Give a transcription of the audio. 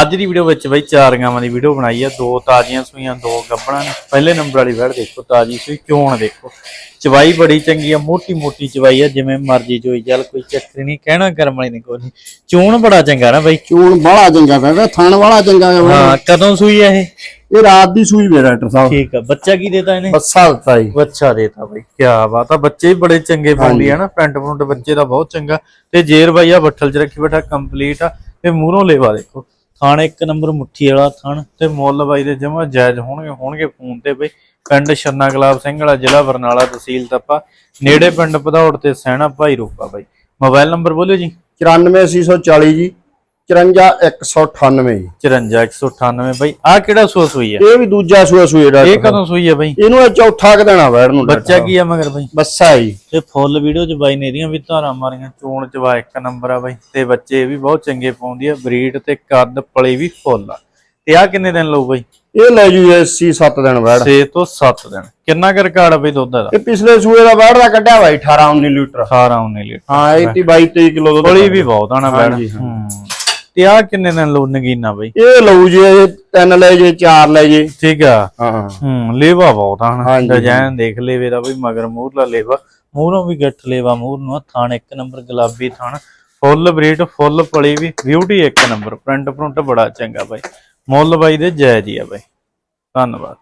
ਅੱਜ ਦੀ ਵੀਡੀਓ ਵਿੱਚ ਬਈ ਚਾਰ ਗਾਵਾਂ ਦੀ ਵੀਡੀਓ ਬਣਾਈ ਆ। ਦੋ ਤਾਜ਼ੀਆਂ ਸੂਈਆਂ ਦੋ ਗੱਬਣਾ ਨੇ। ਪਹਿਲੇ ਨੰਬਰ ਵਾਲੀ ਵੜ ਦੇਖੋ ਤਾਜ਼ੀ ਸੂਈ ਚੋਣ ਦੇਖੋ। ਚਵਾਈ ਬੜੀ ਚੰਗੀ ਆ ਮੋਟੀ ਮੋਟੀ ਚਵਾਈ ਆ ਜਿਵੇਂ ਮਰਜ਼ੀ ਚੋਈ ਚੱਲ ਕੋਈ ਚੱਕਰ ਨਹੀਂ ਕਹਿਣਾ ਕਰਮ ਵਾਲੀ ਨਹੀਂ ਕੋਈ ਚੋਣ ਬੜਾ ਚੰਗਾ ਨਾ ਬਈ। ਚੂਣ ਬੜਾ ਚੰਗਾ ਪਿਆ ਥਣ ਵਾਲਾ ਚੰਗਾ ਹੈ ਕਦੋਂ ਸੂਈ ਆ ਇਹ? ਇਹ ਰਾਤ ਦੀ ਸੂਈ ਵੇ ਡਾਕਟਰ ਸਾਹਿਬ। ਠੀਕ ਆ ਬੱਚਾ ਕੀ ਦੇਤਾ ਇਹਨੇ? ਬੱਸਾ ਦਿੱਤਾ ਜੀ। ਬੱਚਾ ਦੇਤਾ ਬਈ ਕੀ ਬਾਤ ਆ ਬੱਚੇ ਵੀ ਬੜੇ ਚੰਗੇ ਪਾਉਂਦੀ ਆ ਨਾ ਪੈਂਟ ਪੁੰਟ ਬੱਚੇ ਦਾ ਬਹੁਤ ਚੰਗਾ। ਤੇ ਜੇਰ ਬਾਈ ਆ ਬੱਠਲ ਚ ਰੱਖੀ ਬੈਠਾ ਕੰਪਲੀਟ ਆ। ਤੇ ਮੂਹਰੋਂ ਲੇਵਾ ਦੇਖੋ। ਥਾਣ ਇੱਕ ਨੰਬਰ ਮੁੱਠੀ ਵਾਲਾ ਥਾਣ ਤੇ ਮੁੱਲ ਬਾਈ ਦੇ ਜਮਾ ਜਾਇਜ਼ ਹੋਣਗੇ ਹੋਣਗੇ ਫੋਨ ਤੇ ਬਈ। ਪਿੰਡ ਸਰਨਾ ਗੁਲਾਬ ਸਿੰਘ ਵਾਲਾ, ਜ਼ਿਲ੍ਹਾ ਬਰਨਾਲਾ ਤਹਿਸੀਲ ਤੱਪਾ। ਨੇੜੇ ਪਿੰਡ ਪਧੌੜ ਤੇ ਸੈਣਾ ਭਾਈ ਰੂਪਾ ਬਾਈ। ਮੋਬਾਈਲ ਨੰਬਰ ਬੋਲਿਓ ਜੀ। 94840 ਜੀ। 54198 ਜੀ। 54198 ਬਾਈ। ਆ ਕਿਹੜਾ ਸੂਆ ਸੂਈ ਆ? ਇਹ ਵੀ ਦੂਜਾ ਸੂਆ ਸੂਈ ਇਹ ਡਾਕਟਰ ਸਾਹਿਬ। ਕਦੋਂ ਸੂਈ ਆ ਬਾਈ? ਇਹਨੂੰ ਇਹ ਚੌਥਾ ਕ ਦੇਣਾ ਵੈੜ ਨੂੰ ਬੱਚਾ ਕੀ ਆ ਮਗਰ ਬਾਈ? ਬੱਸਾ ਜੀ। ਤੇ ਫੁੱਲ ਵੀਡੀਓ ਚ ਬਾਈ ਨੇ ਇਹਦੀਆਂ ਵੀ ਧਾਰਾਂ ਮਾਰੀਆਂ ਚੋਣ ਚ ਵਾ ਇੱਕ ਨੰਬਰ ਆ ਬਾਈ। ਤੇ ਬੱਚੇ ਵੀ ਬਹੁਤ ਚੰਗੇ ਪਾਉਂਦੀ ਆ ਬਰੀਡ ਤੇ ਕੱਦ ਪਲੇ ਵੀ ਫੁੱਲ ਆ। ਤੇ ਆ ਕਿੰਨੇ ਦਿਨ ਲਊ ਬਾਈ? ਇਹ ਲੈ ਜੂ ਐਸੀ 7 ਦਿਨ ਵੈੜ। 6 ਤੋਂ 7 ਦਿਨ। ਕਿੰਨਾ ਕਰ ਰਿਕਾਰਡ ਬਈ ਦੁੱਧ ਦਾ? ਇਹ ਪਿਛਲੇ ਸੂਏ ਦਾ ਵੈੜ ਦਾ ਕੱਢਿਆ ਬਾਈ 18 19 ਲੀਟਰ। 18 19 ਲੀਟਰ। ਹਾਂ ਇਹ 22 23 ਕਿਲੋ ਦੁੱਧ ਪਲੀ ਵੀ ਬਹੁਤ ਆਣਾ ਬੈਣ ਹਾਂਜੀ, ਹਾਂ। ਤੇ ਆ ਕਿੰਨੇ ਦਿਨ ਲਊ ਨਗੀਨਾ ਬਾਈ? ਇਹ ਲਊ ਜੇ ਤਿੰਨ ਲੈ ਜੇ ਚਾਰ ਲੈ ਜੇ। ਠੀਕ ਆ? ਹਾਂ ਹੂੰ। ਲੇਵਾ ਬਹੁਤ ਹਾਂਜੀ, ਡਿਜ਼ਾਈਨ ਦੇਖ ਲੇਵੇ ਦਾ ਬਈ ਮਗਰ ਮੂਹਰਲਾ ਲੇਵਾ। ਮੂਹਰੋਂ ਵੀ ਗੱਠ ਲੇਵਾ ਮੂਹਰ ਨੂੰ ਆ, ਥਣ ਇੱਕ ਨੰਬਰ ਗੁਲਾਬੀ ਥਣ ਫੁੱਲ ਬਰੀਡ ਫੁੱਲ ਪਲੀ ਵੀ ਬਿਊਟੀ ਇੱਕ ਨੰਬਰ। ਪ੍ਰਿੰਟ ਪ੍ਰਿੰਟ ਬੜਾ ਚੰਗਾ ਬਾਈ। ਮੁੱਲ ਬਾਈ ਦੇ ਜਾਇਜ਼ ਹੀ ਆ ਬਾਈ। ਧੰਨਵਾਦ।